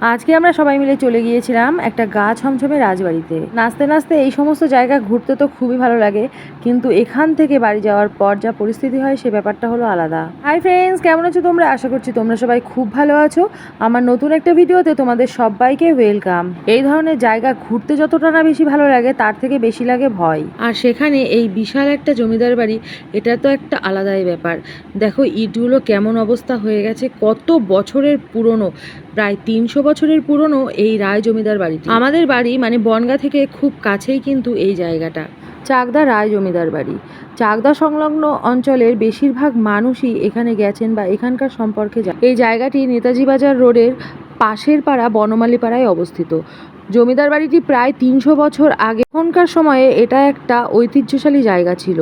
আজকে আমরা সবাই মিলে চলে গিয়েছিলাম একটা গা ছমছমে রাজবাড়িতে। নাচতে নাচতে এই সমস্ত জায়গা ঘুরতে তো খুবই ভালো লাগে, কিন্তু এখান থেকে বাড়ি যাওয়ার পর যা পরিস্থিতি হয় সে ব্যাপারটা হলো আলাদা। হাই ফ্রেন্ডস কেমন আছো তোমরা? আশা করছি তোমরা সবাই খুব ভালো আছো। আমার নতুন একটা ভিডিওতে তোমাদের সবাইকে ওয়েলকাম এই ধরনের জায়গা ঘুরতে যতটা না বেশি ভালো লাগে, তার থেকে বেশি লাগে ভয়। আর সেখানে এই বিশাল একটা জমিদার বাড়ি, এটা তো একটা আলাদাই ব্যাপার। দেখো, ইটগুলো কেমন অবস্থা হয়ে গেছে, কত বছরের পুরনো, প্রায় তিনশো বছরের পুরনো এই রায় জমিদার বাড়িটি। আমাদের বাড়ি মানে বনগা থেকে খুব কাছেই কিন্তু এই জায়গাটা। চাকদা রায় জমিদার বাড়ি। চাকদা সংলগ্ন অঞ্চলের বেশিরভাগ মানুষই এখানে গেছেন বা এখানকার সম্পর্কে এই জায়গাটি নেতাজি বাজার রোডের পাশের পাড়া বনমালী পাড়ায় অবস্থিত। জমিদার বাড়িটি প্রায় তিনশো বছর আগে। এখনকার সময়ে এটা একটা ঐতিহ্যশালী জায়গা ছিল।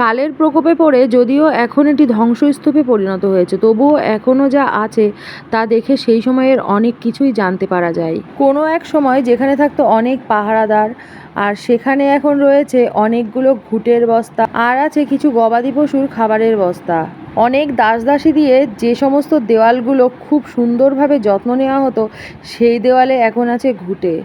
কালের প্রকোপে পড়ে যদিও এখন এটি ধ্বংসস্তূপে পরিণত হয়েছে, তবুও এখনও যা আছে তা দেখে সেই সময়ের অনেক কিছুই জানতে পারা যায়। কোনো এক সময় যেখানে থাকতো অনেক পাহারাদার, আর সেখানে এখন রয়েছে অনেকগুলো ঘুটের বস্তা, আর আছে কিছু গবাদি পশুর খাবারের বস্তা। অনেক দাস দাসী দিয়ে যে সমস্ত দেওয়ালগুলো খুব সুন্দরভাবে যত্ন নেওয়া হতো, সেই দেওয়ালে এখন আছে ঘুটে।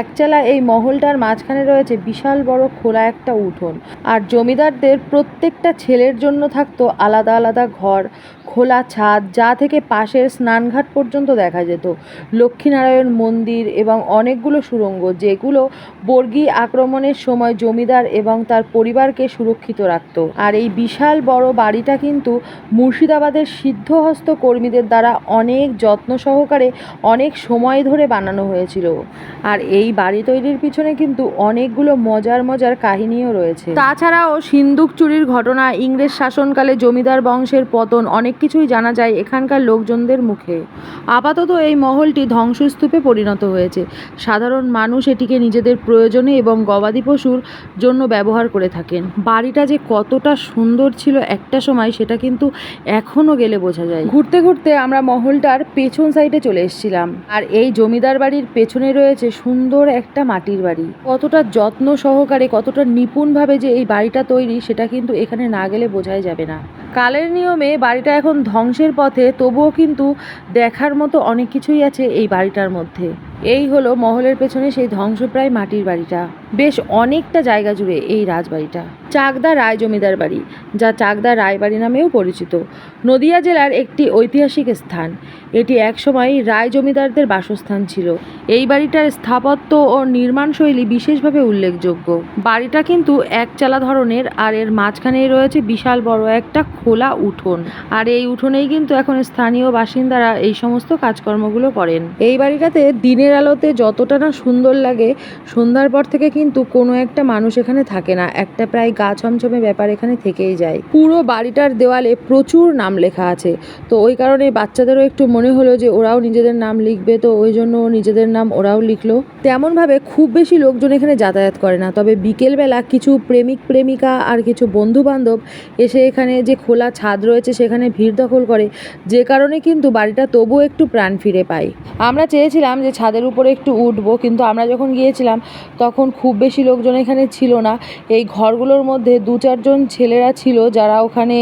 একচালা এই মহলটার মাঝখানে রয়েছে বিশাল বড় খোলা একটা উঠোন। আর জমিদারদের প্রত্যেকটা ছেলের জন্য থাকতো আলাদা আলাদা ঘর, খোলা ছাদ, যা থেকে পাশের স্নানঘাট পর্যন্ত দেখা যেত। লক্ষ্মীনারায়ণ মন্দির এবং অনেকগুলো সুড়ঙ্গ যেগুলো বর্গী আক্রমণের সময় জমিদার এবং তার পরিবারকে সুরক্ষিত রাখত। আর এই বিশাল বড় বাড়িটা কিন্তু মুর্শিদাবাদের সিদ্ধহস্ত কর্মীদের দ্বারা অনেক যত্ন সহকারে অনেক সময় ধরে বানানো হয়েছিল। আর এই বাড়ি তৈরির পিছনে কিন্তু অনেকগুলো মজার মজার কাহিনীও রয়েছে। তাছাড়াও সিন্দুক চুরির ঘটনা, ইংরেজ শাসনকালে জমিদার বংশের পতন, অনেক কিছুই জানা যায় এখানকার লোকজনদের মুখে। আপাতত এই মহলটি ধ্বংসস্তূপে পরিণত হয়েছে। সাধারণ মানুষ এটিকে নিজেদের প্রয়োজনে এবং গবাদি পশুর জন্য ব্যবহার করে থাকেন। বাড়িটা যে কতটা সুন্দর ছিল একটা সময়, সেটা কিন্তু এখনও গেলে বোঝা যায়। ঘুরতে ঘুরতে আমরা মহলটার পেছন সাইডে চলে এসেছিলাম। আর এই জমিদার বাড়ির পেছনে রয়েছে সুন্দর একটা মাটির বাড়ি। কতটা যত্ন সহকারে, কতটা নিপুণভাবে যে এই বাড়িটা তৈরি, সেটা কিন্তু এখানে না গেলে বোঝাই যাবে না। কালের নিয়মে বাড়িটা এখন ধ্বংসের পথে, তবুও কিন্তু দেখার মতো অনেক কিছুই আছে এই বাড়িটার মধ্যে। এই হলো মহলের পেছনে সেই ধ্বংসপ্রায় মাটির বাড়িটা। বেশ অনেকটা জায়গা জুড়ে এই রাজবাড়িটা। চাকদা রায় জমিদার বাড়ি, যা চাকদা রায়বাড়ি নামেও পরিচিত। নদিয়া জেলার একটি ঐতিহাসিক স্থান। এটি একসময় রায় জমিদারদের বাসস্থান ছিল। এই বাড়িটার স্থাপত্য ও নির্মাণশৈলী বিশেষভাবে উল্লেখযোগ্য। বাড়িটা কিন্তু একচালা ধরনের, আর এর মাঝখানেই রয়েছে বিশাল বড় একটা খোলা উঠোন। আর এই উঠোনেই কিন্তু এখন স্থানীয় বাসিন্দারা এই সমস্ত কাজকর্মগুলো করেন। এই বাড়িটাতে দিনের আলোতে যতটা না সুন্দর লাগে, সন্ধ্যার পর থেকে কিন্তু কোনো একটা মানুষ এখানে থাকে না। একটা প্রায় গা ছমছমে ব্যাপার এখানে থেকেই যায়। পুরো বাড়িটার দেওয়ালে প্রচুর নাম লেখা আছে। তো ওই কারণে বাচ্চাদেরও একটু মনে হলো যে ওরাও নিজেদের নাম লিখবে, তো ওই জন্য নিজেদের নাম ওরাও লিখলো। তেমনভাবে খুব বেশি লোকজন এখানে যাতায়াত করে না। তবে বিকেলবেলা কিছু প্রেমিক, প্রেমিকা আর কিছু বন্ধু বান্ধব এসে এখানে যে খোলা ছাদ রয়েছে, সেখানে ভিড় দখল করে। যে কারণে কিন্তু বাড়িটা তবুও একটু প্রাণ ফিরে পায়। আমরা চেয়েছিলাম যে ছাদের উপরে একটু উঠবো, কিন্তু আমরা যখন গিয়েছিলাম তখন খুব বেশি লোকজন এখানে ছিল না। এই ঘরগুলোর মধ্যে দু চারজন ছেলেরা ছিল যারা ওখানে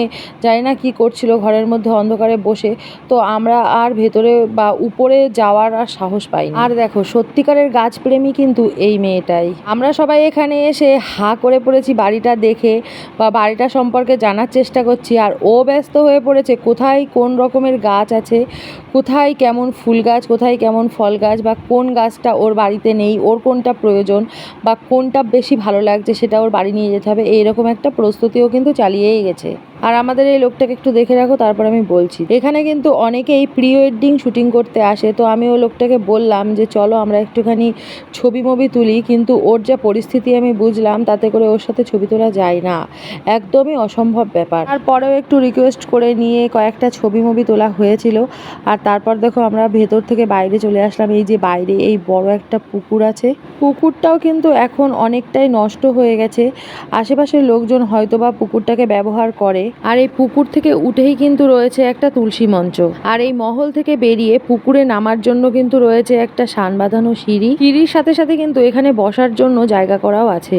জানি না কী করছিল, ঘরের মধ্যে অন্ধকারে বসে। তো আমরা আর ভেতরে বা উপরে যাওয়ার আর সাহস পাই আর দেখো, সত্যিকারের গাছপ্রেমী কিন্তু এই মেয়েটাই। আমরা সবাই এখানে এসে হা করে পড়েছি বাড়িটা দেখে বা বাড়িটা সম্পর্কে জানার চেষ্টা করছি। আর ও ব্যস্ত হয়ে পড়েছে, কোথায় কোন রকমের গাছ আছে, কোথায় কেমন ফুল গাছ, কোথায় কেমন ফল গাছ বা কোন গাছটা ওর বাড়িতে নেই, ওর কোনটা প্রয়োজন বা কোনটা বেশি ভালো লাগছে সেটা ওর বাড়ি নিয়ে যেতে হবে, এইরকম একটা প্রস্তুতিও কিন্তু চালিয়েই গেছে। আর আমাদের এই লোকটাকে একটু দেখে রাখো, তারপর আমি বলছি। এখানে কিন্তু অনেকেই প্রি ওয়েডিং শুটিং করতে আসে, তো আমি ওই লোকটাকে বললাম যে, চলো আমরা একটুখানি ছবি মবি তুলি। কিন্তু ওর যা পরিস্থিতি আমি বুঝলাম, তাতে করে ওর সাথে ছবি তোলা যায় না। একদমই অসম্ভব ব্যাপার। তারপরেও একটু রিকোয়েস্ট করে নিয়ে কয়েকটা ছবি মবি তোলা হয়েছিল। আর তারপর দেখো আমরা ভেতর থেকে বাইরে চলে আসলাম। এই যে বাইরে এই বড় একটা পুকুর আছে। পুকুরটাও কিন্তু এখন অনেকটাই নষ্ট হয়ে গেছে। আশেপাশের লোকজন হয়তো বা পুকুরটাকে ব্যবহার করে। আর এই পুকুর থেকে উঠেই কিন্তু রয়েছে একটা তুলসী মঞ্চ। আর এই মহল থেকে বেরিয়ে পুকুরে নামার জন্য কিন্তু রয়েছে একটা সান বাঁধানো সিঁড়ি। সিঁড়ির সাথে সাথে কিন্তু এখানে বসার জন্য জায়গা করাও আছে।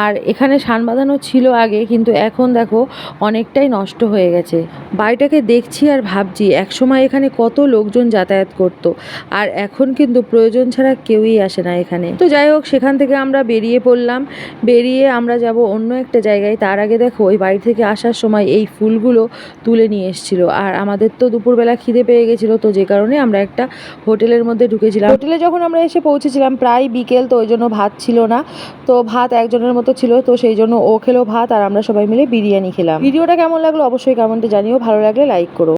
আর এখানে সান বাঁধানো ছিল আগে, কিন্তু এখন দেখো অনেকটাই নষ্ট হয়ে গেছে। বাড়িটাকে দেখছি আর ভাবছি, একসময় এখানে কত লোকজন যাতায়াত করতো। আর এখন কিন্তু প্রয়োজন ছাড়া কেউই আসে না এখানে। তো যাই হোক, সেখান থেকে আমরা বেরিয়ে পড়লাম। বেরিয়ে আমরা যাব অন্য একটা জায়গায়। তার আগে দেখো, ওই বাড়ি থেকে আসার সময় এই ফুলগুলো তুলে নিয়ে এসেছিল। আর আমাদের তো দুপুরবেলা খিদে পেয়ে গেছিল, তো যে কারণে আমরা একটা হোটেলের মধ্যে ঢুকেছিলাম। হোটেলে যখন আমরা এসে পৌঁছেছিলাম, প্রায় বিকেল, তো ওই জন্য ভাত ছিল না। তো ভাত একজনের মতো ছিল, তো সেই জন্য ও খেলো ভাত, আর আমরা সবাই মিলে বিরিয়ানি খেলাম। ভিডিওটা কেমন লাগল অবশ্যই কমেন্টে জানিও। ভালো লাগলে লাইক করো।